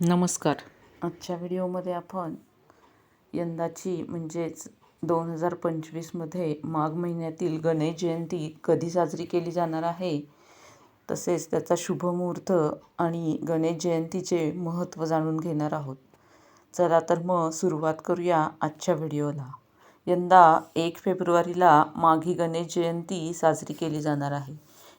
नमस्कार. आजच्या व्हिडिओमध्ये आपण यंदाची म्हणजेच दोन हजार पंचवीसमध्ये माघ महिन्यातील गणेश जयंती कधी साजरी केली जाणार आहे? तसेच त्याचा शुभमुहूर्त आणि गणेश जयंतीचे महत्त्व जाणून घेणार आहोत. चला तर मग सुरुवात करूया आजच्या व्हिडिओला. यंदा एक फेब्रुवारीला माघी गणेश जयंती साजरी केली जाणार आहे.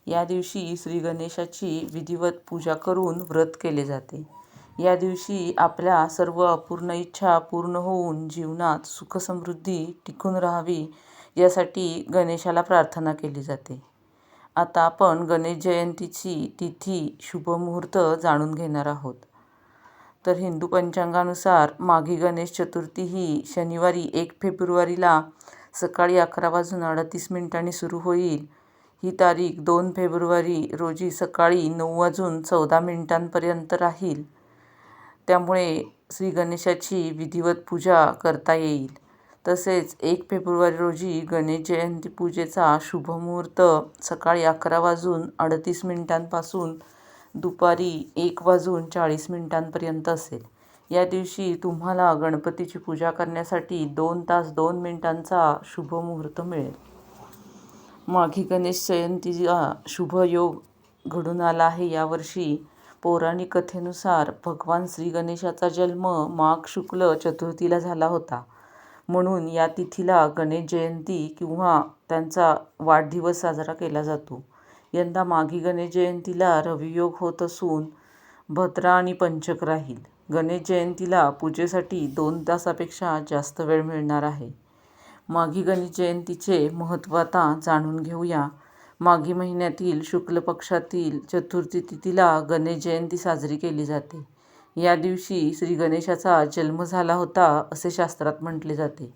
या दिवशी श्री गणेशाची विधिवत पूजा करून व्रत केले जाते. या दिवशी आपल्या सर्व अपूर्ण इच्छा पूर्ण होऊन जीवनात सुखसमृद्धी टिकून राहावी यासाठी गणेशाला प्रार्थना केली जाते. आता आपण गणेश जयंतीची तिथी शुभमुहूर्त जाणून घेणार आहोत. तर हिंदू पंचांगानुसार माघी गणेश चतुर्थी ही शनिवारी एक फेब्रुवारीला सकाळी अकरा वाजून अडतीस मिनिटांनी सुरू होईल. ही तारीख दोन फेब्रुवारी रोजी सकाळी नऊ वाजून चौदा मिनिटांपर्यंत राहील. त्यामुळे श्री गणेशाची विधिवत पूजा करता येईल. तसेच एक फेब्रुवारी रोजी गणेश जयंती पूजेचा शुभमुहूर्त सकाळी अकरा वाजून अडतीस मिनिटांपासून दुपारी एक वाजून चाळीस मिनिटांपर्यंत असेल. या दिवशी तुम्हाला गणपतीची पूजा करण्यासाठी दोन तास दोन मिनिटांचा शुभमुहूर्त मिळेल. माघी गणेश जयंतीचा शुभयोग घडून आला आहे. यावर्षी पौराणिक कथेनुसार भगवान श्री गणेशाचा जन्म माघ शुक्ल चतुर्थीला झाला होता. म्हणून या तिथीला गणेश जयंती किंवा त्यांचा वाढदिवस साजरा केला जातो. यंदा माघी गणेश जयंतीला रवियोग होत असून भद्रा आणि पंचक राहील. गणेश जयंतीला पूजेसाठी दोन तासापेक्षा जास्त वेळ मिळणार आहे. माघी गणेश जयंतीचे महत्त्व आता जाणून घेऊया. माघी महिन्यातील शुक्ल पक्षातील चतुर्थी तिथीला गणेश जयंती साजरी केली जाते. या दिवशी श्री गणेशाचा जन्म झाला होता असे शास्त्रात म्हटले जाते.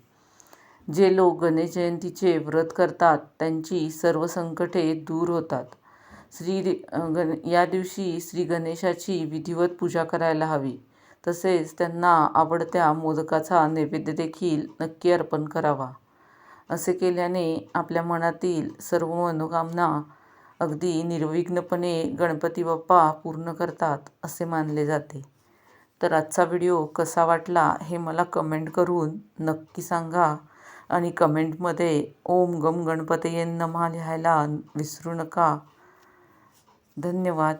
जे लोक गणेश जयंतीचे व्रत करतात त्यांची सर्व संकटे दूर होतात. श्री गण या दिवशी श्री गणेशाची विधिवत पूजा करायला हवी. तसेच त्यांना आवडत्या मोदकाचा नैवेद्य देखील नक्की अर्पण करावा. असे केल्याने आपल्या मनातील सर्व मनोकामना अगदी निर्विघ्नपणे गणपती बाप्पा पूर्ण करतात असे मानले जाते. तर आजचा व्हिडिओ कसा वाटला हे मला कमेंट करून नक्की सांगा आणि कमेंटमध्ये ओम गम गणपतये नमा लिहायला विसरू नका. धन्यवाद.